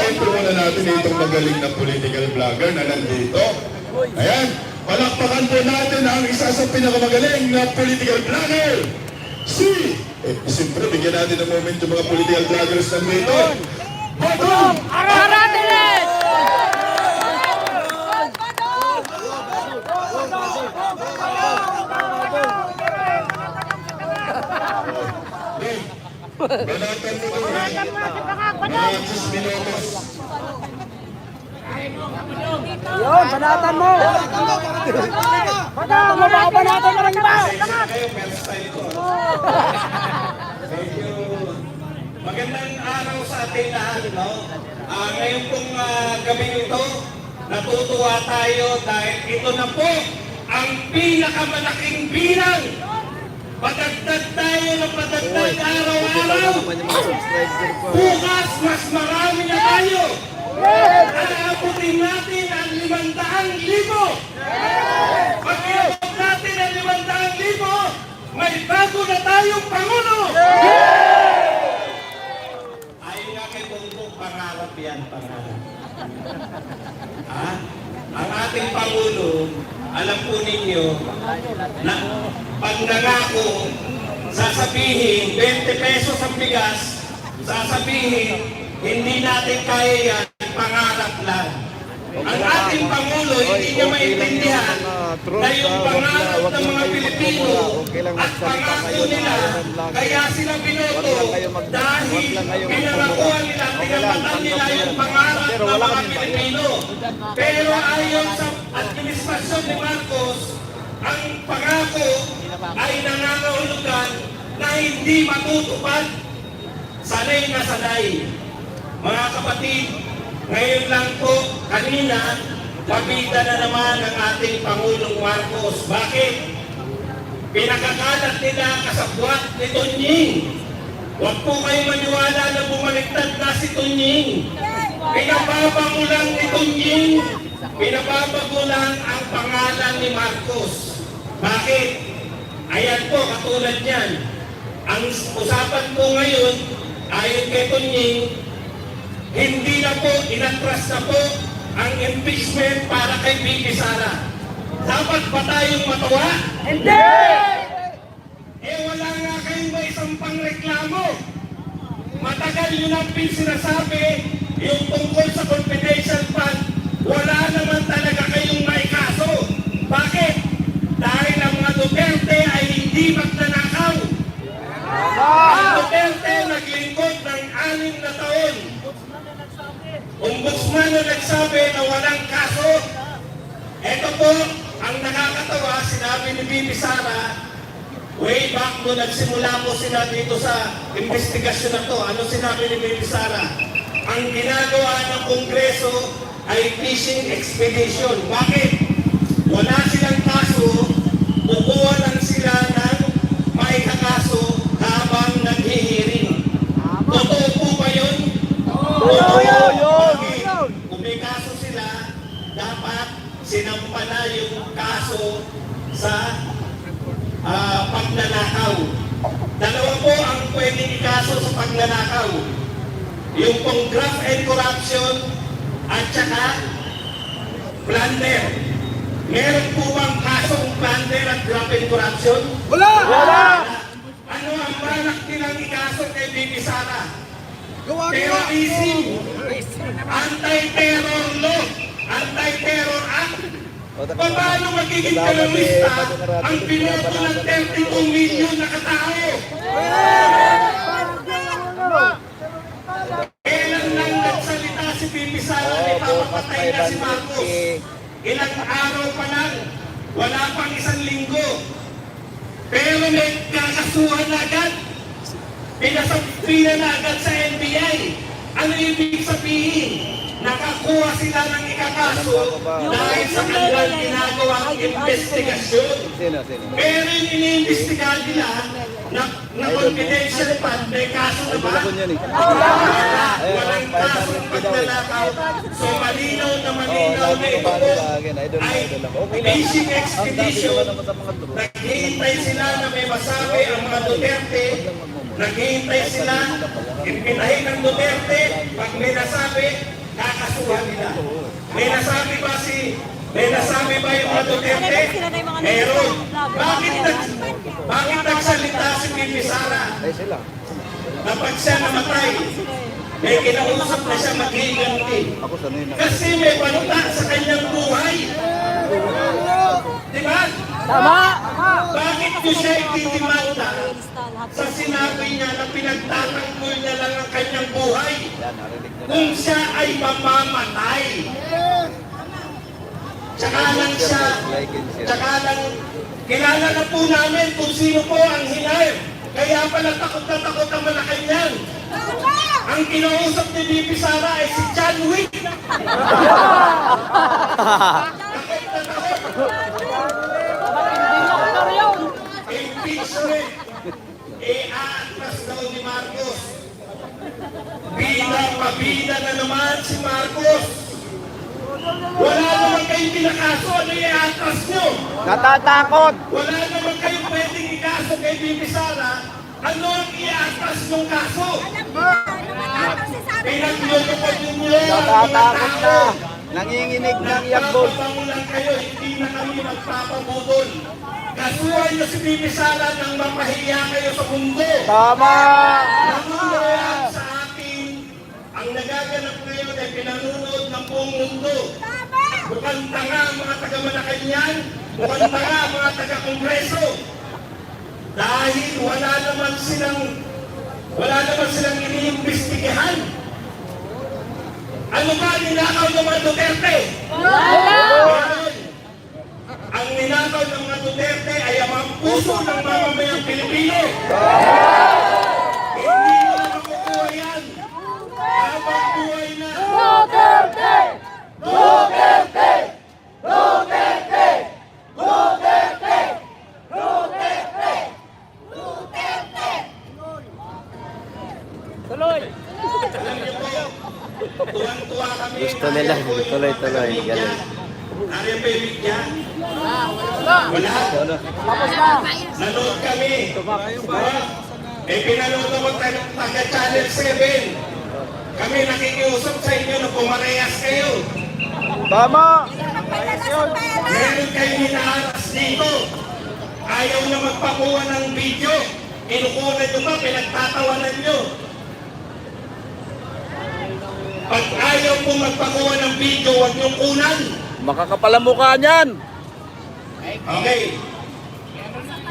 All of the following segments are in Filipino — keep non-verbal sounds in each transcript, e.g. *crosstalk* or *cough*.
pa-intro muna natin itong magaling na political vlogger na nandito. Ayan, palakpakan po natin ang isa sa pinakamagaling na political vlogger. Si, eh, siyempre, bigyan natin ng moment yung mga political vloggers nandito. Badong! Banatan mo doon. Mga 10 minutos. Yun, banatan mo! Banatan mo, baka banatan mo ng iba! magandang araw sa ating lahat, no? Ah, ngayon pong ah, gabi ito, natutuwa tayo dahil ito na po ang pinakamalaking bilang. Padagdag tayo ng padagdag araw-araw. Bukas, mas marami na tayo. Aabutin natin ang limandaan libo. Pag iabot natin ang limandaan libo, may bago na tayong Pangulo! Ayon nga kay Bongbong, pangarap yan, pangarap. Ha? Ang ating Pangulo, alam po ninyo, na pag nangako, sasabihin, 20 pesos ang bigas, sasabihin, hindi natin kaya yan, pangarap lang. Ang ating Pangulo, hindi niya maintindihan na yung pangarap ng mga Pilipino at pangako nila, kaya sila binoto dahil pinangakuha nila, pinapatan nila yung pangarap ng mga Pilipino. Pero ayon sa administrasyon ni Marcos, ang pangako ay nangangahulugan na hindi matutupad. Sanay na sanay. Mga kapatid, ngayon lang po, kanina, pabida na naman ang ating Pangulong Marcos. Bakit? Pinakakalat nila kasabwat ni Tunying. Huwag po kayo maniwala na bumaliktad na si Tunying. Pinababago lang ni Tunying. Pinababago lang ang pangalan ni Marcos. Bakit? Ayan po, katulad niyan. Ang usapan po ngayon, ayon kay Tunying, hindi na po, inatras na po ang impeachment para kay Bibi Sara. Dapat ba tayong matawa? Hindi! Eh wala nga kayong may isang pangreklamo. Matagal na pin sinasabi yung tungkol sa confidential fund, wala naman talaga kayong may kaso. Bakit? Dahil ang mga Duterte hindi magnanakaw. Ang Duterte naglingkod ng anim na taon. Ombudsman na nagsabi na walang kaso. Ito po, ang nakakatawa, sinabi ni Bibi Sara, way back nung nagsimula po sila dito sa investigasyon na to, ano sinabi ni Bibi Sara? Ang ginagawa ng Kongreso ay fishing expedition. Bakit? Wala silang kaso, kukuha lang sila ng maikakaso habang naghihiring. Totoo po ba yun? Totoo yun! Bakit? Kung may kaso sila, dapat sinampa na yung kaso sa ah, pagnanakaw. Dalawa po ang pwedeng ikaso sa pagnanakaw. Yung pong graft and corruption at saka plunder. Meron po bang kasong plunder at graft and corruption? Wala! Wala! Ano ang balak nilang ikaso kay Bibi Sara? Terrorism, anti-terror law, anti-terror act. Paano magiging terorista ang binoto ng 32 million na katao? Kailan lang nagsalita si Bibi ni papapatay na si Marcos? Ilang araw pa lang, wala pang isang linggo. Pero may kakasuhan na agad. Pinasampina na agad sa NBI. Ano ibig sabihin? Nakakuha sila ng ikakaso dahil sa kanilang ginagawang investigasyon. Sino, sino? Pero yung iniimbestigahan nila na, na confidential fund, may kaso na ba? Walang kaso ng pagnanakaw. So malinaw na malinaw na ito. po ay fishing expedition. Naghihintay sila na may masabi ang mga Duterte Naghihintay sila, ipinahin ng Duterte, pag may nasabi, kakasuhan nila. May nasabi ba si, may nasabi ba yung mga Duterte? Meron. Bakit, nag, bakit nagsalita si Bibi Sara? Na pag siya namatay, may kinausap na siya maghiganti. Kasi may panuta sa kanyang buhay. Di ba? Tama! Bakit ko siya ititimanda sa sinabi niya na pinagtatanggol niya lang ang kanyang buhay kung siya ay mamamatay? Tsaka lang siya, tsaka lang, kilala na po namin kung sino po ang hinay. Kaya pala takot na takot ang Malacanang. Ang kinausap ni Bibi Sara ay si John Wick. *laughs* takot na takot. Impeachment. E aatras daw ni Marcos. Mabida na naman si Marcos. Wala naman kayong pinakaso. Ano yung atras nyo? Natatakot! Wala naman kayong pwedeng ikaso kay Bibi Sara. Ano ang iatras ng kaso? Pinaglulupad ninyo ang mga Natatakot na! Nanginginig ng yagbol! Nagpapabango lang kayo, hindi na kami magpapabudol. Kasuhan niyo si Bibi Sara nang mapahiya kayo sa mundo. Tama! Nanunood sa akin, ang nagaganap ngayon ay pinanunood ng buong mundo. Mukhang tanga ang mga taga-Malacanang, mukhang tanga ang mga taga-Kongreso. Dahil wala naman silang, wala naman silang iniimbestigahan. Ano ba ninakaw ng mga Duterte? Meron. Ang ninakaw ng mga Duterte ay ang mga puso ng mamamayang Pilipino. Hindi mo na makukuha yan. Habang buhay na. Tuloy! Alam niyo po, tuwang-tuwa kami. Gusto nila, yung tuloy-tuloy, mga taga-media. ganun. Narito po yung media. Wala. Tapos na! Nanood kami. Eh, pinanood ako tayo taga Channel 7. Kami nakikiusap sa inyo na pumarehas kayo. Tama! Meron kayo hinaaras dito. Ayaw na magpakuha ng video. Kinukunan nyo pa, pinagtatawanan nyo. Pag ayaw po magpakuha ng video, huwag niyong kunan. Makakapal ang mukha niyan! Okay.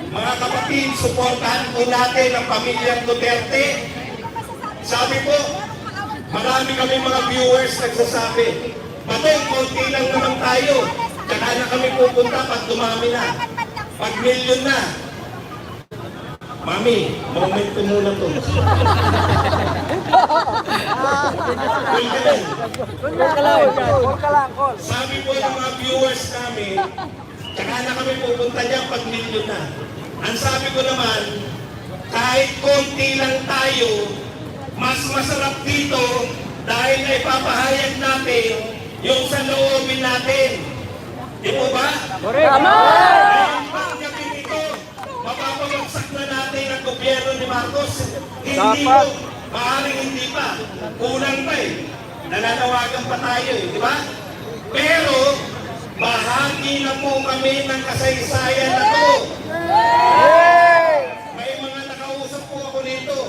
Mga kapatid, suportahan po natin ang pamilyang Duterte. Sabi po, marami kami mga viewers nagsasabi, Batong, konti lang naman tayo. Tsaka na kami pupunta pag dumami na. Pag million na. Mami, moment ko muna to. Call ka lang! Call ka lang! Call! Sabi po ng mga viewers namin, tsaka na kami pupunta dyan pag milyon na. Ang sabi ko naman, kahit konti lang tayo, mas masarap dito dahil ay papahayag natin yung sa loobin natin. Di po ba? Tama! Ito, mapapagagsak na natin ang gobyerno ni Marcos. Hindi Dapat. po, maaaring hindi pa. Kulang pa eh. Nananawagan pa tayo eh, di ba? Pero, bahagi na po kami ng kasaysayan na to. May mga nakausap po ako nito,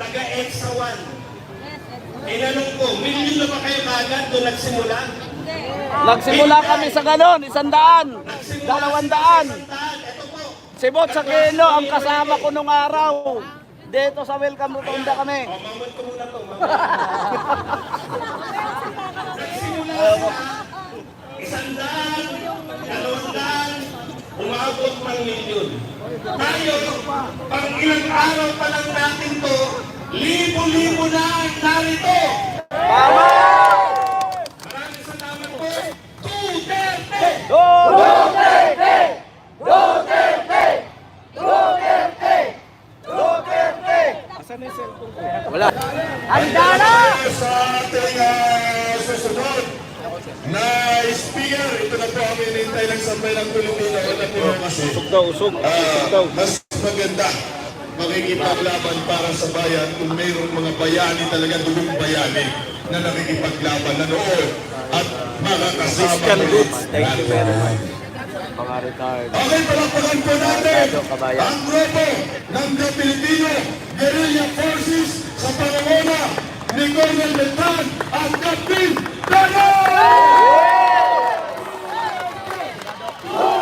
taga-EXA 1. Tinanong ko, milyon na ba kayo kagad doon nagsimula? Nagsimula kami sa ganon, isang daan, Nagsimula dalawang daan. Isang daan. Ito po, Sibot sa kilo ang kasama ko nung araw. Dito sa welcome rotonda kami. O, mamon ko muna to. mamon. Nagsimula sila, isang daan, dalawang daan, umabot ng milyon. Tayo, pang ilang araw pa lang natin to, libo-libo na ang narito. Tama! Maraming salamat po. Duterte! Duterte! Duterte! Duterte! Duterte! Asan na yung cellphone ko? Wala. Handa na! Sa ating ah, susunod na speaker, ito na po ang hinihintay ng sampay ng Pilipino. Ito po kasi Usog daw, usog. ah, daw. mas maganda makikipaglaban para sa bayan kung mayroong mga bayani talaga, dugong bayani na nakikipaglaban na noon at makakasama ulit Goods, thank you very much. Mga retired. Okay, palakpakan po natin ang grupo ng The Filipino Guerrilla Forces la paralela de hasta el fin. ¡Ganó!